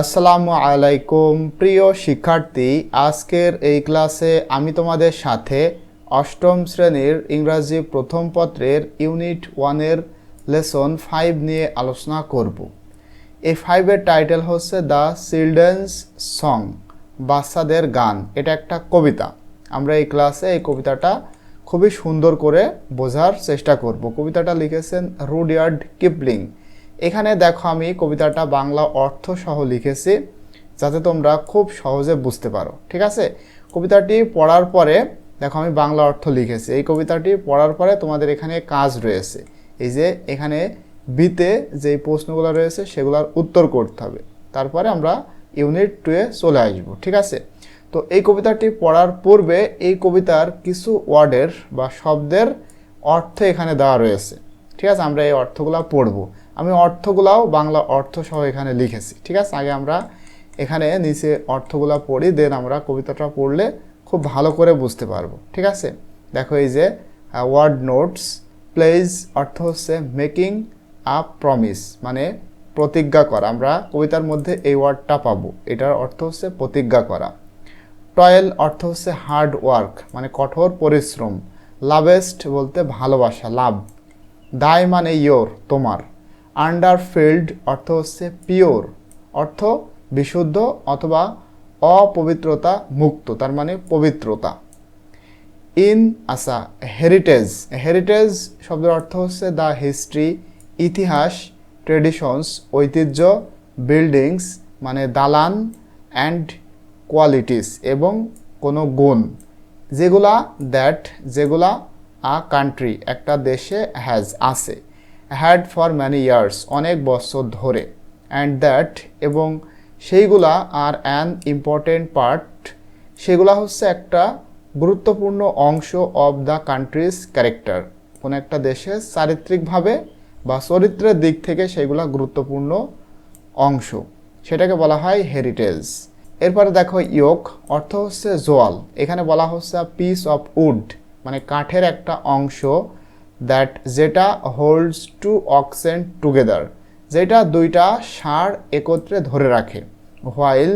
আসসালামু আলাইকুম, প্রিয় শিক্ষার্থী। আজকের এই ক্লাসে আমি তোমাদের সাথে অষ্টম শ্রেণির ইংরাজি প্রথম পত্রের ইউনিট ওয়ানের লেসন ফাইভ নিয়ে আলোচনা করব। এই ফাইভের টাইটেল হচ্ছে দ্য চিলড্রেন্স সং, বাচ্চাদের গান। এটা একটা কবিতা। আমরা এই ক্লাসে এই কবিতাটা খুবই সুন্দর করে বোঝার চেষ্টা করব। কবিতাটা লিখেছেন রুডিয়ার্ড কিপলিং। এখানে দেখো আমি কবিতাটা বাংলা অর্থ সহ লিখেছি, যাতে তোমরা খুব সহজে বুঝতে পারো, ঠিক আছে? কবিতাটি পড়ার পরে, দেখো আমি বাংলা অর্থ লিখেছি, এই কবিতাটি পড়ার পরে তোমাদের এখানে কাজ রয়েছে। এই যে এখানে বিতে যে প্রশ্নগুলো রয়েছে সেগুলোর উত্তর করতে হবে। তারপরে আমরা ইউনিট টুয়ে চলে আসব, ঠিক আছে? তো এই কবিতাটি পড়ার পূর্বে এই কবিতার কিছু ওয়ার্ডের বা শব্দের অর্থ এখানে দেওয়া রয়েছে, ঠিক আছে? আমরা এই অর্থগুলো পড়ব। আমি অর্থগুলাও বাংলা অর্থ সহ এখানে লিখেছি, ঠিক আছে? আগে আমরা এখানে নিচে অর্থগুলো পড়ি দেন আমরা কবিতাটা পড়লে খুব ভালো করে বুঝতে পারব, ঠিক আছে? দেখো এই যে ওয়ার্ড নোটস প্লেজ অর্থ হচ্ছে মেকিং আ প্রমিস মানে প্রতিজ্ঞা করা। আমরা কবিতার মধ্যে এই ওয়ার্ডটা পাবো, এটার অর্থ হচ্ছে প্রতিজ্ঞা করা। টয়েল অর্থ হচ্ছে হার্ড ওয়ার্ক মানে কঠোর পরিশ্রম। লাভেস্ট বলতে ভালোবাসা, লাভ। দায় মানে ইয়োর তোমার। আন্ডারফিল্ড অর্থ হচ্ছে পিওর অর্থ বিশুদ্ধ অথবা অপবিত্রতা মুক্ত, তার মানে পবিত্রতা। ইন আসা হেরিটেজ হেরিটেজ শব্দের অর্থ হচ্ছে দ্য হিস্ট্রি ইতিহাস ট্রেডিশনস ঐতিহ্য বিল্ডিংস মানে দালান অ্যান্ড কোয়ালিটিস এবং কোনো গুণ। যেগুলা দ্যাট যেগুলা আ কান্ট্রি একটা দেশে হ্যাজ আছে। হ্যাড ফর ম্যানি ইয়ার্স অনেক বছর ধরে অ্যান্ড দ্যাট এবং সেইগুলা আর অ্যান ইম্পর্টেন্ট পার্ট সেগুলা হচ্ছে একটা গুরুত্বপূর্ণ অংশ অব দ্য কান্ট্রিজ ক্যারেক্টার কোনো একটা দেশের চারিত্রিকভাবে বা চরিত্রের দিক থেকে সেগুলা গুরুত্বপূর্ণ অংশ। সেটাকে বলা হয় হেরিটেজ এরপরে দেখো ইয়োক, অর্থ হচ্ছে জোয়াল। এখানে বলা হচ্ছে পিস অফ উড মানে কাঠের একটা অংশ দ্যাট যেটা হোল্ডস টু অক্সেন্ট টুগেদার যেটা দুইটা সার একত্রে ধরে রাখে হোয়াইল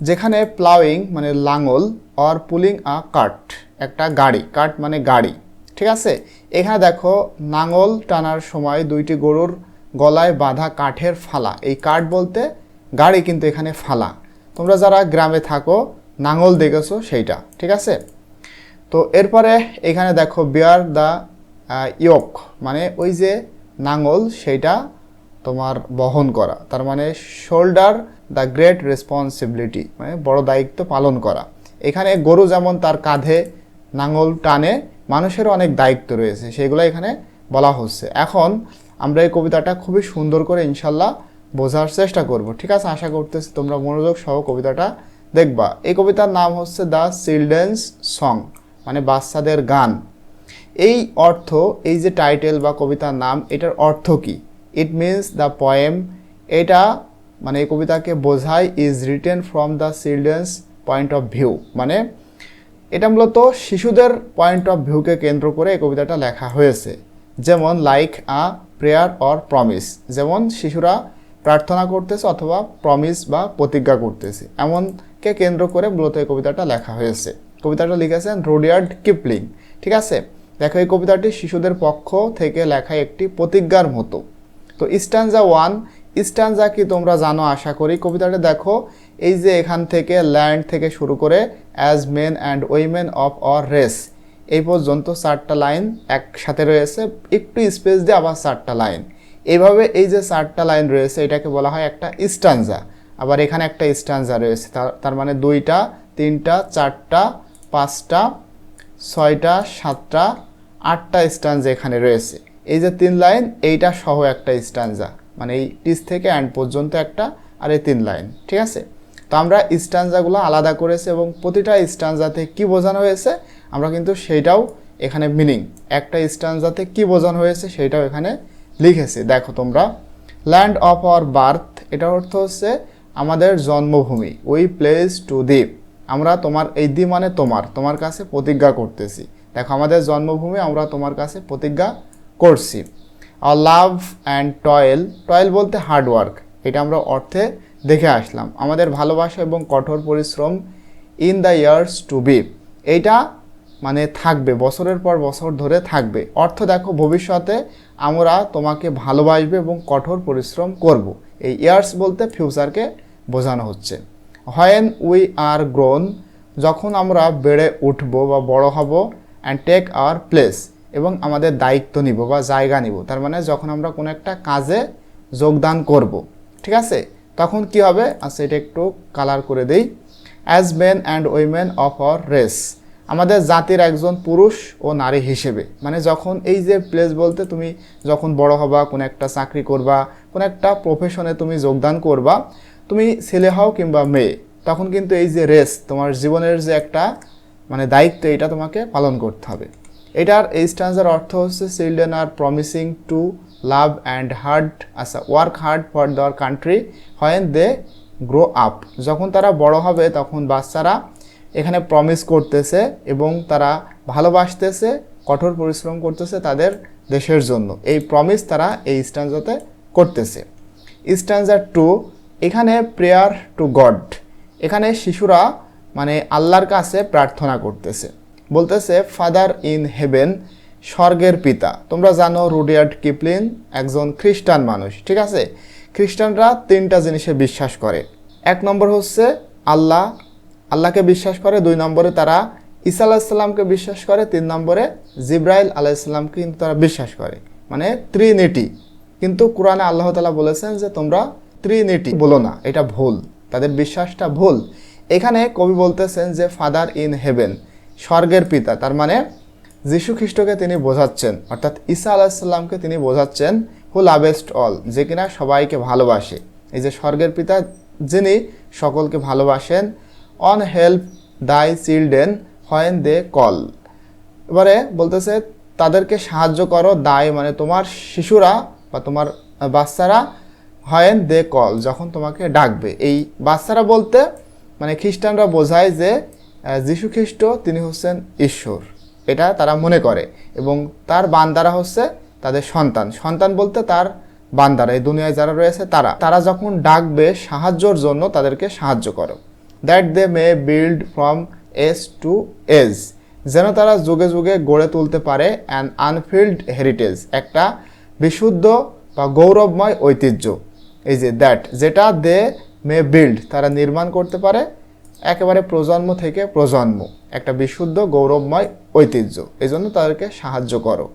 যেখানে প্লাউইং মানে লাঙল অর পুলিং আ কাট একটা গাড়ি কাট মানে গাড়ি, ঠিক আছে? এখানে দেখো নাঙল টানার সময় দুইটি গরুর গলায় বাঁধা কাঠের ফালা, এই কাঠ বলতে গাড়ি কিন্তু এখানে ফালা। তোমরা যারা গ্রামে থাকো, নাঙল দেখেছ সেইটা, ঠিক আছে? তো এরপরে এখানে দেখো বিয়ার দ্য ইয়ক মানে ওই যে নাঙল সেইটা তোমার বহন করা। তার মানে শোল্ডার দ্য গ্রেট রেসপন্সিবিলিটি মানে বড় দায়িত্ব পালন করা। এখানে গরু যেমন তার কাঁধে নাঙল টানে, মানুষেরও অনেক দায়িত্ব রয়েছে, সেগুলো এখানে বলা হচ্ছে। এখন আমরা এই কবিতাটা খুবই সুন্দর করে ইনশাল্লাহ বোঝার চেষ্টা করব। ঠিক আছে? আশা করতেছি তোমরা মনোযোগ সহ কবিতাটা দেখবা। এই কবিতার নাম হচ্ছে দ্য চিলড্রেন্স সং মানে বাচ্চাদের গান। এই অর্থ, এই যে টাইটেল বা কবিতার নাম, এটার অর্থ কি? ইট মিনস দ্য পয়েম এটা মানে এই কবিতাকে বোঝায় is written from the children's point of view মানে এটা মূলত শিশুদের পয়েন্ট অফ ভিউকে কেন্দ্র করে এই কবিতাটা লেখা হয়েছে। যেমন like a prayer or promise যেমন, শিশুরা প্রার্থনা করতেছে অথবা প্রমিস বা প্রতিজ্ঞা করতেছে। এমনকে কেন্দ্র করে মূলত এই কবিতাটা লেখা হয়েছে। কবিতাটা লিখেছেন রোডিয়ার্ড কিপলিং। ঠিক আছে? দেখো এই কবিতাটি শিশুদের পক্ষ থেকে লেখা একটি প্রতিজ্ঞার মতো। তো স্ট্যান্ডা ওয়ান স্ট্যান্ডা কি তোমরা জানো? আশা করি। কবিতাটা দেখো, এই যে এখান থেকে ল্যান্ড থেকে শুরু করে as men and women of or race, এই পর্যন্ত চারটা লাইন একসাথে রয়েছে। একটু স্পেস দিয়ে আবার চারটা লাইন। এইভাবে এই যে চারটা লাইন রয়েছে, এটাকে বলা হয় একটা স্ট্যান্ডা আবার এখানে একটা স্ট্যান্ডা রয়েছে তার মানে দুইটা, তিনটা, চারটা, পাঁচটা, ছয়টা, সাতটা আটটা স্ট্যান্ডা এখানে রয়েছে। এই যে তিন লাইন, এইটা সহ একটা স্ট্যান্ডা মানে এই টিস থেকে অ্যান্ড পর্যন্ত একটা আর এই তিন লাইন, ঠিক আছে? তো আমরা স্ট্যান্ডাগুলো আলাদা করেছি এবং প্রতিটা স্ট্যান্ডাতে কি বোঝানো হয়েছে, আমরা কিন্তু সেইটাও এখানে মিনিং। একটা স্ট্যান্ডাতে কি বোঝানো হয়েছে, সেইটাও এখানে লিখেছি। দেখো তোমরা ল্যান্ড অফ আওয়ার বার্থ এটার অর্থ হচ্ছে আমাদের জন্মভূমি উই প্লেস টু দ্বীপ আমরা তোমার, এই দ্বীপ মানে তোমার তোমার কাছে প্রতিজ্ঞা করতেছি। দেখো, আমাদের জন্মভূমি আমরা তোমার কাছে প্রতিজ্ঞা করছি। আর লাভ অ্যান্ড টয়েল টয়েল বলতে হার্ডওয়ার্ক এটা আমরা অর্থে দেখে আসলাম। আমাদের ভালোবাসা এবং কঠোর পরিশ্রম in the years to be এইটা মানে থাকবে, বছরের পর বছর ধরে থাকবে। অর্থ দেখো, ভবিষ্যতে আমরা তোমাকে ভালোবাসবে এবং কঠোর পরিশ্রম করব। এই ইয়ার্স বলতে ফিউচারকে বোঝানো হচ্ছে। হোয়েন উই আর গ্রোন যখন আমরা বেড়ে উঠব বা বড় হব অ্যান্ড টেক আওয়ার প্লেস এবং আমাদের দায়িত্ব নিব বা জায়গা নিব। তার মানে যখন আমরা কোনো একটা কাজে যোগদান করব, ঠিক আছে? তখন কি হবে? আচ্ছা এটা একটু কালার করে দেই। As men and women of our race আমাদের জাতির একজন পুরুষ ও নারী হিসেবে মানে যখন এই যে প্লেস বলতে তুমি যখন বড় হবা, কোনো একটা চাকরি করবা, কোনো একটা প্রফেশনে তুমি যোগদান করবা, তুমি ছেলে হও কিংবা মেয়ে, তখন কিন্তু এই যে রেস তোমার জীবনের যে একটা মানে দায়িত্ব এটা তোমাকে পালন করতে হবে। এটার এই স্ট্যান্সার অর্থ হচ্ছে children are promising to love and hard আচ্ছা work hard for their country when they grow up যখন তারা বড় হবে, তখন বাচ্চারা এখানে প্রমিস করতেছে এবং তারা ভালোবাসতেছে, কঠোর পরিশ্রম করতেছে তাদের দেশের জন্য। এই প্রমিস তারা এই স্ট্যান্সাতে করতেছে। স্ট্যান্সার টু এখানে প্রেয়ার টু গড এখানে শিশুরা মানে আল্লাহর কাছে প্রার্থনা করতেছে। বলতেছে ফাদার ইন হেভেন স্বর্গের পিতা। তোমরা জানো, রুডিয়ার্ড কিপলিন একজন খ্রিস্টান মানুষ, ঠিক আছে? খ্রিস্টানরা তিনটা জিনিসে বিশ্বাস করে। এক নম্বর হচ্ছে আল্লাহ, আল্লাহকে বিশ্বাস করে। দুই নম্বরে তারা ঈসা আলাহিসাল্লামকে বিশ্বাস করে। তিন নম্বরে জিব্রাইল আলাইসাল্লামকে কিন্তু তারা বিশ্বাস করে। মানে ত্রিনিটি। কিন্তু কোরআনে আল্লাহ তালা বলেছেন যে, তোমরা ত্রিনিটি বলো না, এটা ভুল। তাদের বিশ্বাসটা ভুল। এখানে কবি বলতেছেন যে ফাদার ইন হেভেন স্বর্গের পিতা। তার মানে যীশু খ্রিস্টকে তিনি বোঝাচ্ছেন। অর্থাৎ ঈসা আলাহিসাল্লামকে তিনি বোঝাচ্ছেন হু লাভেস্ট অল যে কিনা সবাইকে ভালোবাসে। এই যে স্বর্গের পিতা, যিনি সকলকে ভালোবাসেন on help thy children when they call এবারে বলতেছে, তাদেরকে সাহায্য করো দায় মানে তোমার শিশুরা বা তোমার বাচ্চারা হয়েন দে কল যখন তোমাকে ডাকবে। এই বাচ্চারা বলতে মানে খ্রিস্টানরা বোঝায় যে যীশু খ্রিস্ট তিনি হচ্ছেন ঈশ্বর। এটা তারা মনে করে এবং তার বান্দারা হচ্ছে তাদের সন্তান। সন্তান বলতে তার বান্দারা, এই দুনিয়ায় যারা রয়েছে তারা। তারা যখন ডাকবে সাহায্যর জন্য তাদেরকে সাহায্য করো। That they may build from age to age যেন তারা যুগে যুগে গড়ে তুলতে পারে অ্যান আনফিল্ড হেরিটেজ একটা বিশুদ্ধ বা গৌরবময় ঐতিহ্য। এই যে দ্যাট যেটা দে মে বিল্ড, তারা নির্মাণ করতে পারে একেবারে প্রজন্ম থেকে প্রজন্ম, একটা বিশুদ্ধ, গৌরবময় ঐতিহ্য। এই জন্য তাদেরকে সাহায্য করো।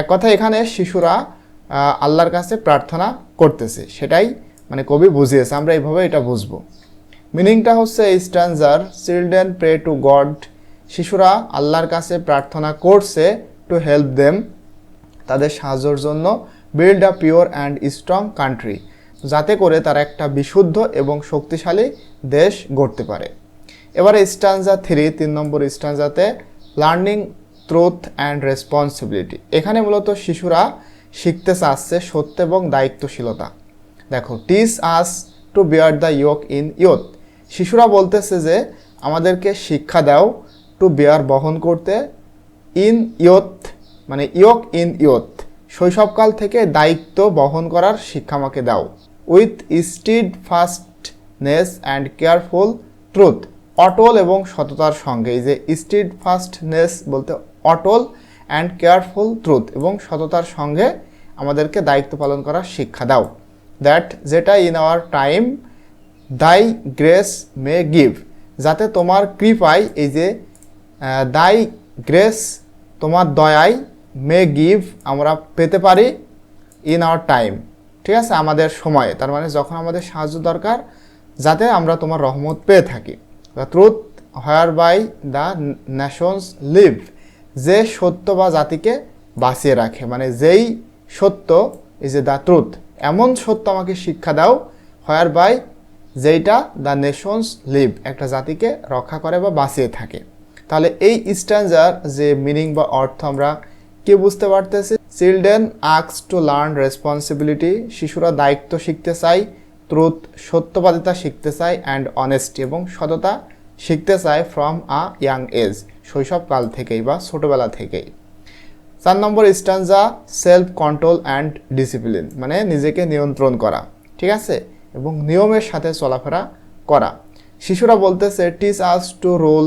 এক কথা এখানে শিশুরা আল্লাহর কাছে প্রার্থনা করতেছে। সেটাই মানে কবি বুঝিয়েছে, আমরা এইভাবে এটা বুঝব। মিনিংটা হচ্ছে এই স্ট্যান্সার চিলড্রেন প্রে টু গড। শিশুরা আল্লাহর কাছে প্রার্থনা করছে টু হেল্প দেম, তাদের সাহায্যের জন্য। Build a pure and strong country. যাতে করে তারা একটা বিশুদ্ধ এবং শক্তিশালী দেশ গড়তে পারে। এবারে স্টানজা থ্রি, তিন নম্বর স্টানজাতে লার্নিং ট্রুথ অ্যান্ড রেসপন্সিবিলিটি এখানে মূলত শিশুরা শিখতে চাচ্ছে সত্য এবং দায়িত্বশীলতা। দেখো teach us to bear the yoke in youth শিশুরা বলতেছে যে, আমাদেরকে শিক্ষা দাও টু বিয়ার বহন করতে ইন ইয়থ মানে ইয়ক ইন ইয়থ শৈশবকাল থেকে দায়িত্ব বহন করার শিক্ষা আমাকে দাও। With steadfastness and careful truth অটল এবং সততার সঙ্গে, এই যে স্টিড ফাস্টনেস বলতে অটল অ্যান্ড কেয়ারফুল ট্রুথ এবং সততার সঙ্গে আমাদেরকে দায়িত্ব পালন করার শিক্ষা দাও দ্যাট যেটা in our time thy grace may give যাতে তোমার কৃপায় এই যে দাই গ্রেস তোমার দয়ায় মে গিভ আমরা পেতে পারি ইন আওয়ার টাইম ঠিক আছে? আমাদের সময়ে। তার মানে যখন আমাদের সাহায্য দরকার, যাতে আমরা তোমার রহমত পেয়ে থাকি। The truth whereby the nations live যে সত্য বা জাতিকে বাঁচিয়ে রাখে। মানে যেই সত্য ইজ এ দ্য ট্রুথ এমন সত্য আমাকে শিক্ষা দাও হায়ার বাই যেইটা দ্য নেশনস লিভ একটা জাতিকে রক্ষা করে বা বাঁচিয়ে থাকে। তাহলে এই স্ট্যান্ডার যে মিনিং বা অর্থ আমরা কে বুঝতে পারতেছি? চিলড্রেন আক্স টু লার্ন রেসপন্সিবিলিটি শিশুরা দায়িত্ব শিখতে চায় ট্রুথ সত্যবাদিতা শিখতে চায় অ্যান্ড অনেস্টি এবং সততা শিখতে চায় ফ্রম আ ইয়াং এজ শৈশবকাল থেকেই বা ছোটবেলা থেকেই। চার নম্বর stanza self control and discipline মানে নিজেকে নিয়ন্ত্রণ করা, ঠিক আছে? এবং নিয়মের সাথে চলাফেরা করা। শিশুরা বলতেছে teach us to rule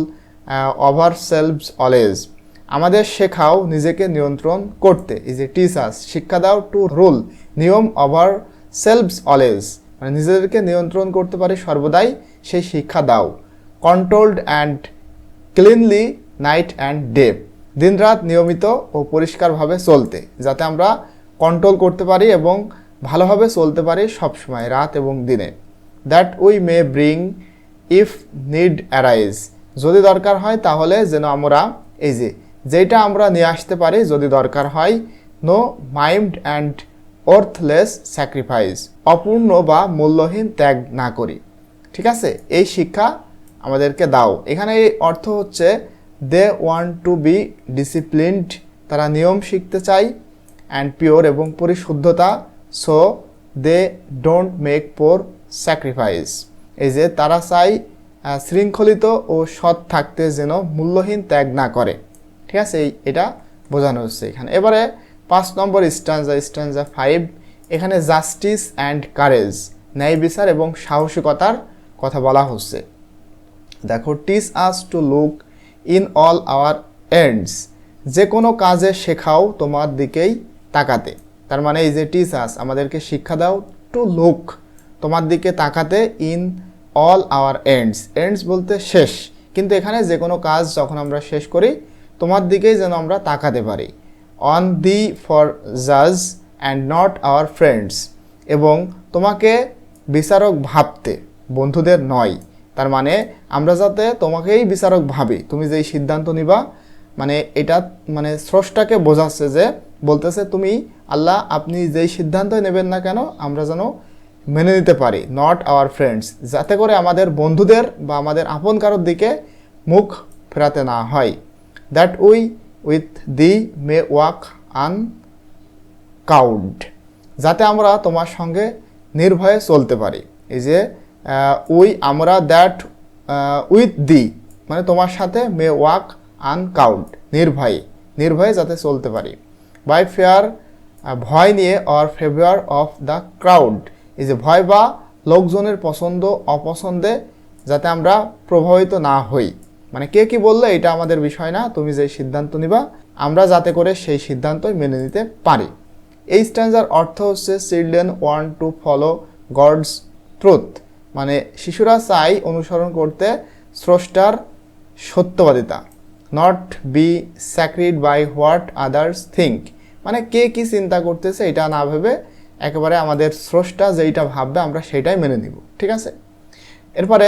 over self always আমাদের শেখাও নিজেকে নিয়ন্ত্রণ করতে। ইজ এ টিচার্স শিক্ষা দাও টু রুল নিয়ম ওভার সেলফ অলওয়েজ মানে নিজেদেরকে নিয়ন্ত্রণ করতে পারি সর্বদাই, সেই শিক্ষা দাও। Controlled and cleanly night and day দিনরাত নিয়মিত ও পরিষ্কারভাবে চলতে, যাতে আমরা কন্ট্রোল করতে পারি এবং ভালোভাবে চলতে পারি সবসময়, রাত এবং দিনে। That we may bring if need arise যদি দরকার হয় তাহলে যেন আমরা এই যে যেটা আমরা নিয়ে আসতে পারি যদি দরকার হয় no mind and worthless sacrifice অপূর্ণ বা মূল্যহীন ত্যাগ না করি। ঠিক আছে? এই শিক্ষা আমাদেরকে দাও। এখানে এই অর্থ হচ্ছে they want to be disciplined তারা নিয়ম শিখতে চায় অ্যান্ড পিওর এবং পরিশুদ্ধতা so they don't make poor sacrifice এই যে তারা চাই শৃঙ্খলিত ও সৎ থাকতে যেন মূল্যহীন ত্যাগ না করে। ঠিক আছে? এই এটা বোঝানো হচ্ছে এখানে। এবারে পাঁচ নম্বর স্ট্যান্ডা স্ট্যান্ডা ফাইভ এখানে জাস্টিস অ্যান্ড কারেজ ন্যায় বিচার এবং সাহসিকতার কথা বলা হচ্ছে। দেখো teach us to look in all our ends যে কোনো কাজে শেখাও তোমার দিকেই তাকাতে। তার মানে এই যে টিচ আস আমাদেরকে শিক্ষা দাও টু লুক তোমার দিকে তাকাতে in all our ends ends বলতে শেষ। কিন্তু এখানে যে কোনো কাজ যখন আমরা শেষ করি তোমার দিকেই যেন আমরা তাকাতে পারি। অন দি ফর জাজ অ্যান্ড নট আওয়ার ফ্রেন্ডস এবং তোমাকে বিচারক ভাবতে, বন্ধুদের নয়। তার মানে আমরা যাতে তোমাকেই বিচারক ভাবি। তুমি যেই সিদ্ধান্ত নিবা মানে এটা মানে স্রষ্টাকে বোঝাচ্ছে যে, বলতেছে তুমি, আল্লাহ আপনি যেই সিদ্ধান্ত নেবেন না কেন, আমরা যেন মেনে নিতে পারি। নট আওয়ার ফ্রেন্ডস যাতে করে আমাদের বন্ধুদের বা আমাদের আপন কারোর দিকে মুখ ফেরাতে না হয়। That we with thee may walk uncowed যাতে আমরা তোমার সঙ্গে নির্ভয়ে চলতে পারি। এই যে উই আমরা দ্যাট উইথ দি মানে তোমার সাথে মে ওয়াক আনকাউন্ট নির্ভয়ে নির্ভয়ে যাতে চলতে পারি। বাই ফেয়ার ভয় নিয়ে or favour of the crowd এই যে ভয় বা লোকজনের পছন্দ, অপছন্দে যাতে আমরা প্রভাবিত না হই। মানে কে কি বললে এটা আমাদের বিষয় না, তুমি যে সিদ্ধান্ত নিবা, আমরা যাতে করে সেই সিদ্ধান্তই মেনে নিতে পারি। এই স্ট্যান্ডার অর্থ হচ্ছে children want to follow God's truth. মানে শিশুরা চাই অনুসরণ করতে স্রষ্টার সত্যবাদিতা, not be scared by what others think মানে কে কি চিন্তা করতেছে এটা না ভেবে একেবারে আমাদের স্রষ্টা যেইটা ভাববে আমরা সেটাই মেনে নিব, ঠিক আছে? এরপরে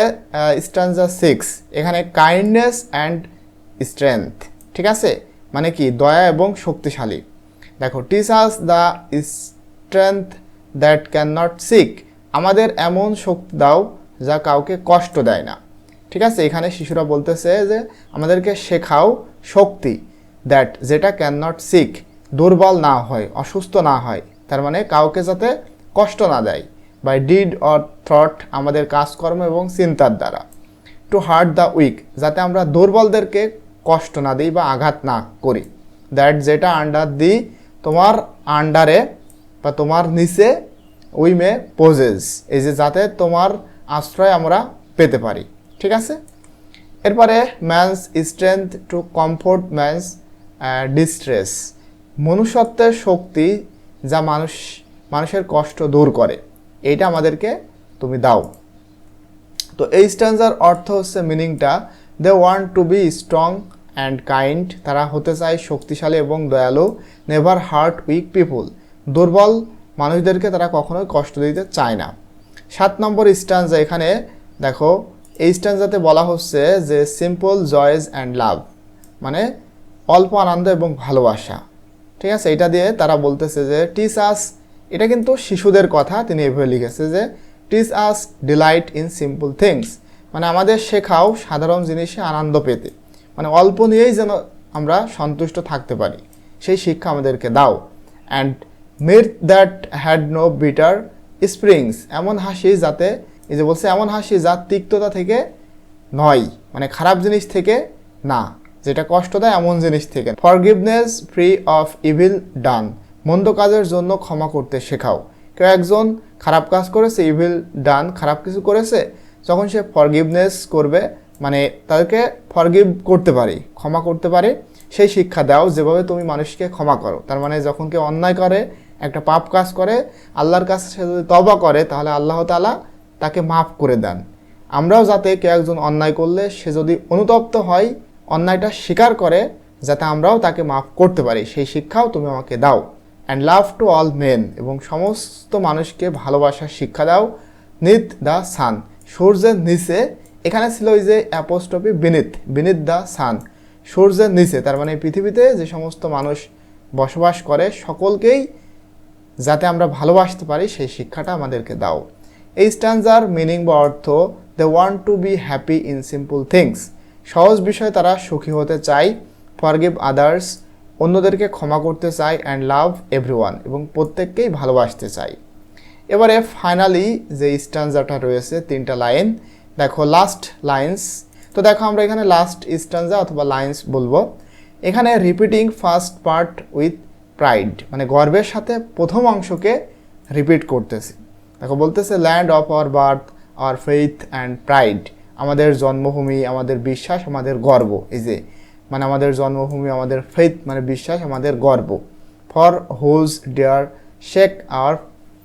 স্ট্যান্ডা সিক্স এখানে কাইন্ডনেস অ্যান্ড স্ট্রেংথ ঠিক আছে? মানে কি, দয়া এবং শক্তিশালী। দেখো teach us the strength that can not seek আমাদের এমন শক্তি দাও যা কাউকে কষ্ট দেয় না। ঠিক আছে? এখানে শিশুরা বলতেছে যে, আমাদেরকে শেখাও শক্তি দ্যাট যেটা ক্যান নট সিক দুর্বল না হয়, অসুস্থ না হয়। তার মানে কাউকে যাতে কষ্ট না দেয়। বাই ডিড অর থট আমাদের কাজকর্ম এবং চিন্তার দ্বারা। টু হার্ট দ্য উইক যাতে আমরা দুর্বলদেরকে কষ্ট না দিই বা আঘাত না করি। দ্যাট যেটা আন্ডার দি তোমার আন্ডারে বা তোমার নিচে উই মে পোজেস এই যে যাতে তোমার আশ্রয় আমরা পেতে পারি। ঠিক আছে? এরপরে man's strength to comfort man's distress মনুষ্যত্বের শক্তি যা মানুষ, মানুষের কষ্ট দূর করে। এইটা আমাদেরকে তুমি দাও। তো এই স্ট্যান্ডার অর্থ হচ্ছে মিনিংটা। They want to be strong and kind তারা হতে চায় শক্তিশালী এবং দয়ালু নেভার হার্ট উইক পিপুল দুর্বল মানুষদেরকে তারা কখনোই কষ্ট দিতে চায় না। সাত নম্বর স্ট্যান্ডা এখানে দেখো, এই স্ট্যান্ডাতে বলা হচ্ছে যে সিম্পল জয়েস অ্যান্ড লাভ মানে অল্প আনন্দ এবং ভালোবাসা। ঠিক আছে? এটা দিয়ে তারা বলতেছে যে টিচ আস এটা কিন্তু শিশুদের কথা, তিনি এভাবে লিখেছে যে teach us delight in simple things মানে আমাদের শেখাও সাধারণ জিনিসে আনন্দ পেতে। মানে অল্প নিয়েই যেন আমরা সন্তুষ্ট থাকতে পারি। সেই শিক্ষা আমাদেরকে দাও। And mirth that had no bitter springs এমন হাসি যাতে, এই যে বলছে, এমন হাসি যা তিক্ততা থেকে নয়। মানে খারাপ জিনিস থেকে না। যেটা কষ্ট দেয়, এমন জিনিস থেকে forgiveness free of evil done মন্দ কাজের জন্য ক্ষমা করতে শেখাও। কেউ একজন খারাপ কাজ করেছে ইভিল ডান খারাপ কিছু করেছে, যখন সে ফরগিভনেস করবে মানে তাদেরকে ফরগিভ করতে পারি, ক্ষমা করতে পারে, সেই শিক্ষা দাও যেভাবে তুমি মানুষকে ক্ষমা করো। তার মানে যখন কেউ অন্যায় করে, একটা পাপ কাজ করে, আল্লাহর কাছে সে যদি তবা করে, তাহলে আল্লাহ তাআলা তাকে মাফ করে দেন। আমরাও যাতে কেউ একজন অন্যায় করলে, সে যদি অনুতপ্ত হয়, অন্যায়টা স্বীকার করে, যাতে আমরাও তাকে মাফ করতে পারি। সেই শিক্ষাও তুমি আমাকে দাও। And love to all men এবং সমস্ত মানুষকে ভালোবাসার শিক্ষা দাও। নিত দ্য সান সূর্যের নিচে, এখানে ছিল ওই যে apostrophe Vinit Vinit the sun সূর্যের নিচে, তার মানে পৃথিবীতে যে সমস্ত মানুষ বসবাস করে, সকলকেই যাতে আমরা ভালোবাসতে পারি, সেই শিক্ষাটা আমাদেরকে দাও। এই স্ট্যান্ডার মিনিং বা অর্থ they want to be happy in simple things সহজ বিষয়ে, তারা সুখী হতে চায়। ফরগিভ আদার্স অন্যদেরকে ক্ষমা করতে চাই অ্যান্ড লাভ এভরিওয়ান এবং প্রত্যেককেই ভালোবাসতে চাই। এবারে ফাইনালি যে স্ট্যান্ডারটা রয়েছে, তিনটা লাইন দেখো লাস্ট লাইন্স তো দেখো আমরা এখানে লাস্ট স্ট্যান্ডা অথবা লাইন্স বলব। এখানে repeating first part with pride মানে গর্বের সাথে প্রথম অংশকে রিপিট করতেছি। দেখো বলতেছে land of our birth our faith and pride আমাদের জন্মভূমি, আমাদের বিশ্বাস, আমাদের গর্ব। এই যে মানে আমাদের জন্মভূমি, আমাদের ফেইথ মানে বিশ্বাস, আমাদের গর্ব। For whose dear sake our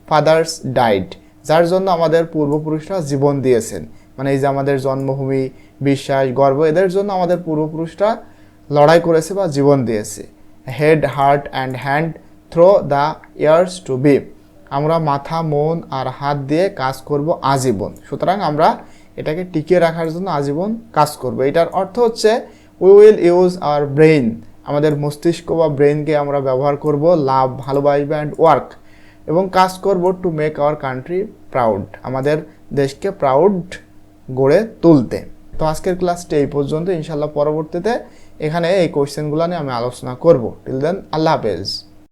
fathers died যার জন্য আমাদের পূর্বপুরুষরা জীবন দিয়েছেন। মানে এই যে আমাদের জন্মভূমি, বিশ্বাস, গর্ব, এদের জন্য আমাদের পূর্বপুরুষরা লড়াই করেছে বা জীবন দিয়েছে। Head heart and hand through the years to be আমরা মাথা, মন আর হাত দিয়ে কাজ করব আজীবন। সুতরাং আমরা এটাকে টিকিয়ে রাখার জন্য আজীবন কাজ করব। এটার অর্থ হচ্ছে we will use our brain আমাদের মস্তিষ্ক বা ব্রেনকে আমরা ব্যবহার করব লাভ ভালোবাসবে অ্যান্ড ওয়ার্ক এবং কাজ করব to make our country proud আমাদের দেশকে প্রাউড গড়ে তুলতে। তো আজকের ক্লাসটি এই পর্যন্ত। ইনশাল্লাহ পরবর্তীতে এখানে এই কোয়েশ্চেনগুলো নিয়ে আমি আলোচনা করব। টিল দেন আল্লাহ হাফেজ।